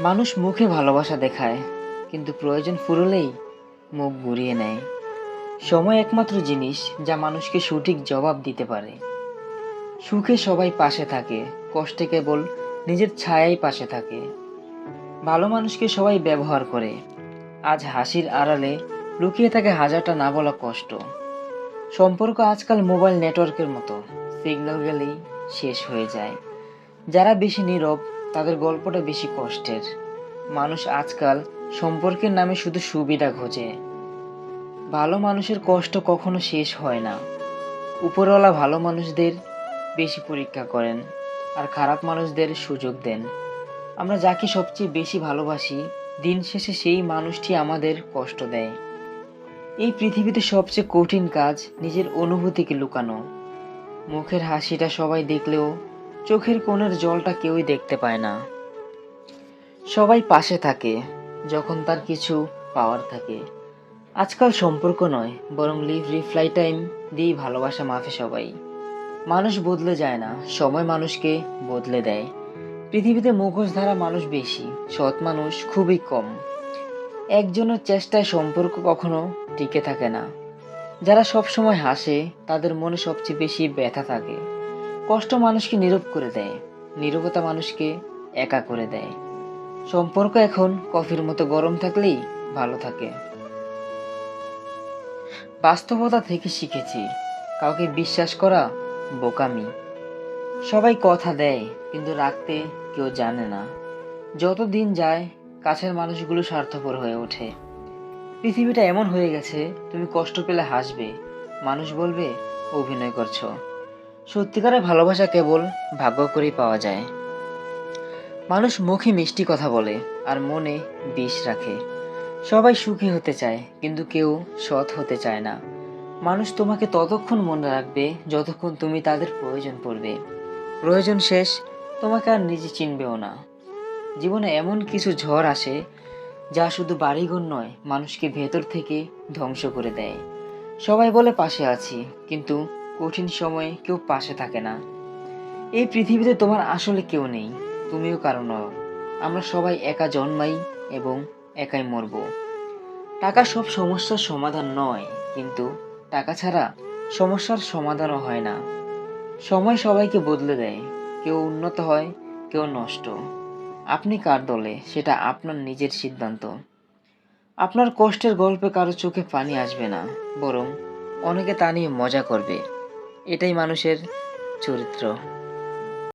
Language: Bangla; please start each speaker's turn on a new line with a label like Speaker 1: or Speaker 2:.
Speaker 1: মানুষ মুখে ভালোবাসা দেখায়, কিন্তু প্রয়োজন ফুরলেই মুখ ঘুরিয়ে নেয়। সময় একমাত্র জিনিস যা মানুষকে সঠিক জবাব দিতে পারে। সুখে সবাই পাশে থাকে, কষ্টে কেবল নিজের ছায়াই পাশে থাকে। ভালো মানুষকে সবাই ব্যবহার করে। আজ হাসির আড়ালে লুকিয়ে থাকে হাজারটা না বলা কষ্ট। সম্পর্ক আজকাল মোবাইল নেটওয়ার্কের মতো, সিগন্যাল গেলেই শেষ হয়ে যায়। যারা বেশি নীরব তাদের গল্পটা বেশি কষ্টের। মানুষ আজকাল সম্পর্কের নামে শুধু সুবিধা খোঁজে। ভালো মানুষের কষ্ট কখনো শেষ হয় না। উপরওয়ালা ভালো মানুষদের বেশি পরীক্ষা করেন আর খারাপ মানুষদের সুযোগ দেন। আমরা যাকে সবচেয়ে বেশি ভালোবাসি, দিন শেষে সেই মানুষটি আমাদের কষ্ট দেয়। এই পৃথিবীতে সবচেয়ে কঠিন কাজ নিজের অনুভূতিকে লুকানো। মুখের হাসিটা সবাই দেখলেও চোখের কোণের জলটা কেউই দেখতে পায় না। সবাই পাশে থাকে, যখন তার কিছু পাওয়ার থাকে। আজকাল সম্পর্ক নয়, বরং লিভ রিফ্লাই টাইম দিয়েই ভালোবাসা মাফে সবাই। মানুষ বদলে যায় না, সময় মানুষকে বদলে দেয়। পৃথিবীতে মুখোশ ধারা মানুষ বেশি, সৎ মানুষ খুবই কম। একজনের চেষ্টায় সম্পর্ক কখনো টিকে থাকে না। যারা সব সময় হাসে, তাদের মনে সবচেয়ে বেশি ব্যথা থাকে। কষ্ট মানুষকে নীরব করে দেয়, নীরবতা মানুষকে একা করে দেয়। সম্পর্ক এখন কফির মতো গরম থাকলেই ভালো থাকে। বাস্তবতা থেকে শিখেছি, কাউকে বিশ্বাস করা বোকামি। সবাই কথা দেয়, কিন্তু রাখতে কেউ জানে না। যত দিন যায়, কাছের মানুষগুলো স্বার্থপর হয়ে ওঠে। পৃথিবীটা এমন হয়ে গেছে, তুমি কষ্ট পেলে হাসবে, মানুষ বলবে, অভিনয় করছ। সত্যিকারের ভালোবাসা কেবল ভাগ্য করেই পাওয়া যায়। মানুষ মুখে মিষ্টি কথা বলে আর মনে বিষ রাখে। সবাই সুখী হতে চায়, কিন্তু কেউ সৎ হতে চায় না। মানুষ তোমাকে ততক্ষণ মনে রাখবে যতক্ষণ তুমি তাদের প্রয়োজন পড়বে। প্রয়োজন শেষ, তোমাকে আর নিজে চিনবেও না। জীবনে এমন কিছু ঝড় আসে যা শুধু বাড়িঘর নয়, মানুষকে ভেতর থেকে ধ্বংস করে দেয়। সবাই বলে, পাশে আছি। কিন্তু কঠিন সময়ে কেউ পাশে থাকে না। এই পৃথিবীতে তোমার আসলে কেউ নেই, তুমিও কারও নও। আমরা সবাই একা জন্মাই এবং একাই মরব। টাকা সব সমস্যার সমাধান নয়, কিন্তু টাকা ছাড়া সমস্যার সমাধানও হয় না। সময় সবাইকে বদলে দেয়, কেউ উন্নত হয়, কেউ নষ্ট। আপনি কার দলে, সেটা আপনার নিজের সিদ্ধান্ত। আপনার কষ্টের গল্পে কারও চোখে পানি আসবে না, বরং অনেকে তা নিয়ে মজা করবে। এটাই মানুষের চরিত্র।